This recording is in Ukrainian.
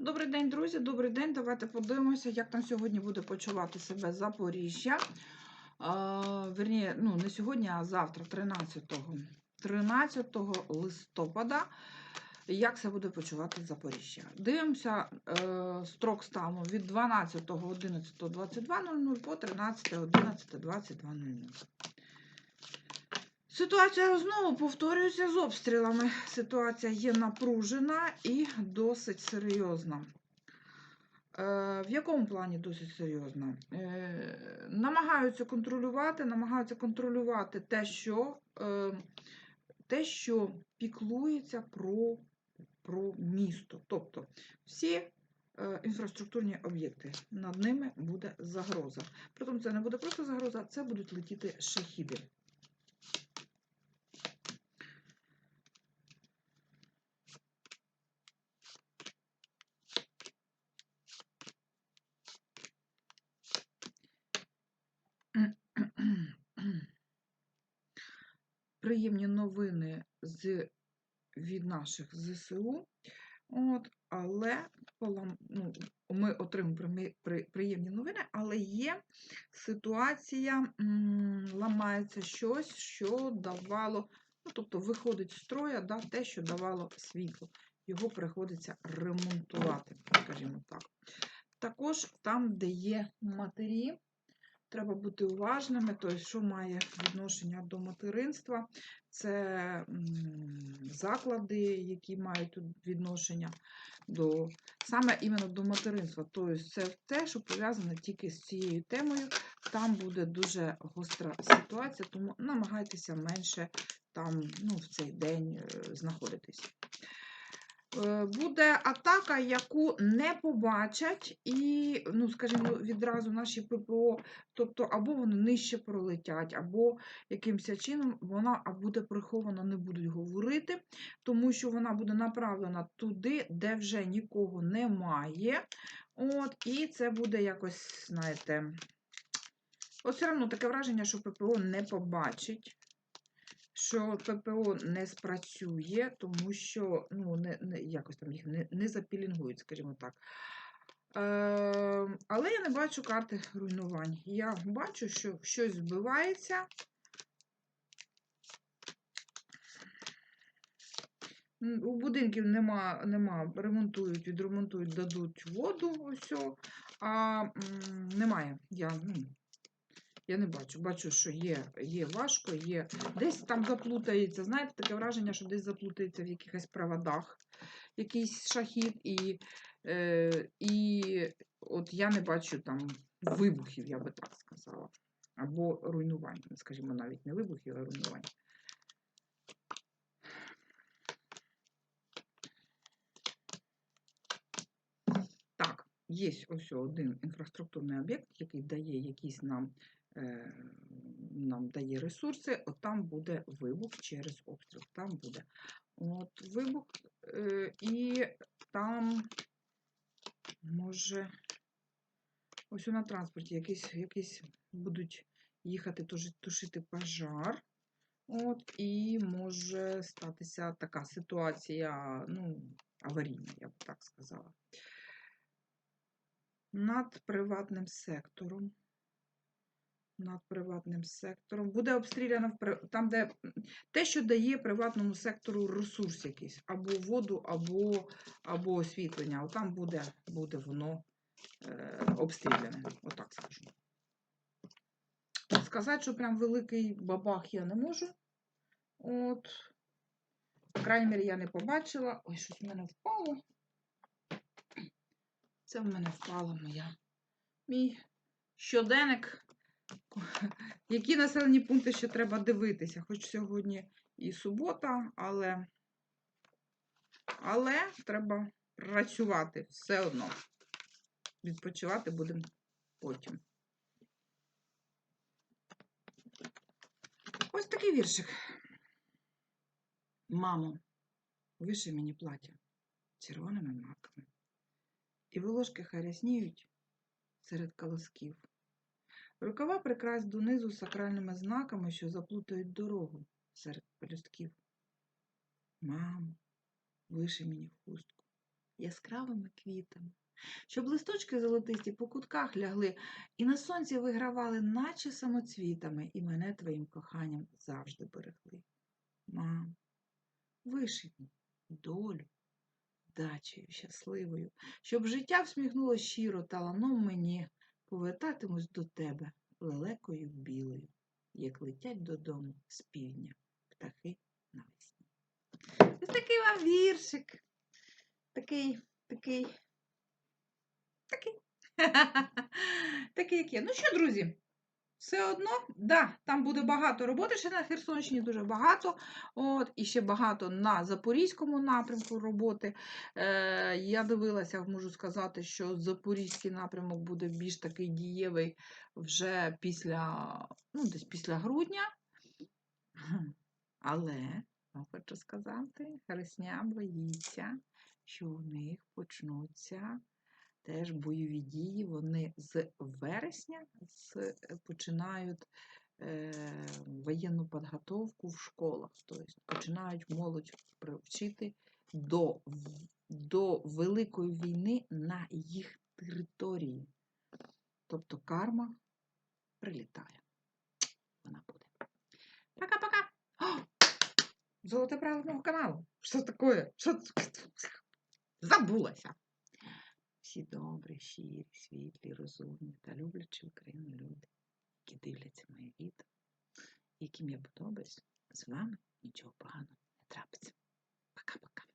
Добрий день, друзі, добрий день. Давайте подивимося, як там сьогодні буде почувати себе Запоріжжя. Верні, ну, не сьогодні, а завтра, 13, 13 листопада. Як себе буде почувати Запоріжжя? Дивимося е, строк стану від 12.11.22.00 по 13.11.22.00. Ситуація знову повторюється з обстрілами. Ситуація є напружена і досить серйозна. Е, в якому плані досить серйозна? Е, намагаються контролювати, намагаються контролювати те, що, е, те, що піклується про, про місто. Тобто всі інфраструктурні об'єкти, над ними буде загроза. Притом це не буде просто загроза, це будуть летіти шахіди. Приємні новини з, від наших ЗСУ. От, але ну, ми отримуємо при- при- приємні новини, але є ситуація, ламається щось, що давало, ну, тобто виходить з строя да, те, що давало світло. Його приходиться ремонтувати, скажімо так. Також там, де є матері, треба бути уважними, тобто, що має відношення до материнства, це заклади, які мають відношення до саме іменно до материнства. Тобто це те, що пов'язане тільки з цією темою. Там буде дуже гостра ситуація, тому намагайтеся менше там ну, в цей день е, знаходитись. Е, Буде атака, яку не побачать, і, ну, скажімо, відразу наші ППО, тобто або вони нижче пролетять, або якимось чином вона буде прихована, не будуть говорити, тому що вона буде направлена туди, де вже нікого немає. От, і це буде якось, знаєте, от все одно таке враження, що ППО не побачить що ППО не спрацює, тому що ну, не, не, якось там їх не, не запілінгують, скажімо так. Е, але я не бачу карти руйнувань. Я бачу, що щось збивається. У будинків нема, нема, ремонтують, відремонтують, дадуть воду, ось, а м, немає. Я, ну, я не бачу. Бачу, що є, є важко, є. Десь там заплутається. Знаєте, таке враження, що десь заплутається в якихось проводах якийсь шахід, і, е, і от я не бачу там вибухів, я би так сказала. Або руйнувань. Скажімо, навіть не вибухів, а руйнувань. Так, є ось один інфраструктурний об'єкт, який дає якісь нам, нам дає ресурси, от там буде вибух через обстріл. Там буде от вибух, е, і там може ось на транспорті якісь, якісь будуть їхати тушити пожар. От, і може статися така ситуація, ну, аварійна, я б так сказала над приватним сектором. Над приватним сектором. Буде обстріляно там, де те, що дає приватному сектору ресурс якийсь, або воду, або, або освітлення. От там буде, буде воно е, обстріляне. Отак скажу. Сказати, що прям великий бабах я не можу. От. Мірі я не побачила. Ой, щось в мене впало. Це в мене впала моя. Мій щоденник. Які населені пункти ще треба дивитися? Хоч сьогодні і субота, але, але треба працювати все одно. Відпочивати будемо потім. Ось такий віршик. Мамо, виши мені плаття червоними маками. І волошки хай рясніють серед колосків. Рукава прикрась донизу сакральними знаками, що заплутають дорогу серед пелюстків. Мамо, виши мені хустку яскравими квітами, щоб листочки золотисті по кутках лягли і на сонці вигравали, наче самоцвітами, і мене твоїм коханням завжди берегли. Мам, вишить мені долю дачею щасливою, щоб життя всміхнуло щиро та ланом мені, повертатимусь до тебе лелекою білою, як летять додому з півдня птахи навесні. Ось такий вам віршик. Такий, такий, такий. такий, як є. Ну що, друзі? Все одно, да, там буде багато роботи ще на Херсонщині, дуже багато. От, і ще багато на Запорізькому напрямку роботи. Е, я дивилася, можу сказати, що Запорізький напрямок буде більш такий дієвий вже після, ну, десь після грудня. Але, хочу сказати, Херсня боїться, що у них почнуться теж бойові дії. Вони з вересня е, починають е, воєнну підготовку в школах. Тобто починають молодь привчити до, до Великої війни на їх території. Тобто карма прилітає. Вона буде. Пока-пока! Золоте право мого каналу. Що таке? Що? Забулася. Всі добрі, щирі, світлі, розумні та люблячі Україну люди, які дивляться моє відео, яким я подобаюсь, з вами нічого поганого не трапиться. Пока-пока.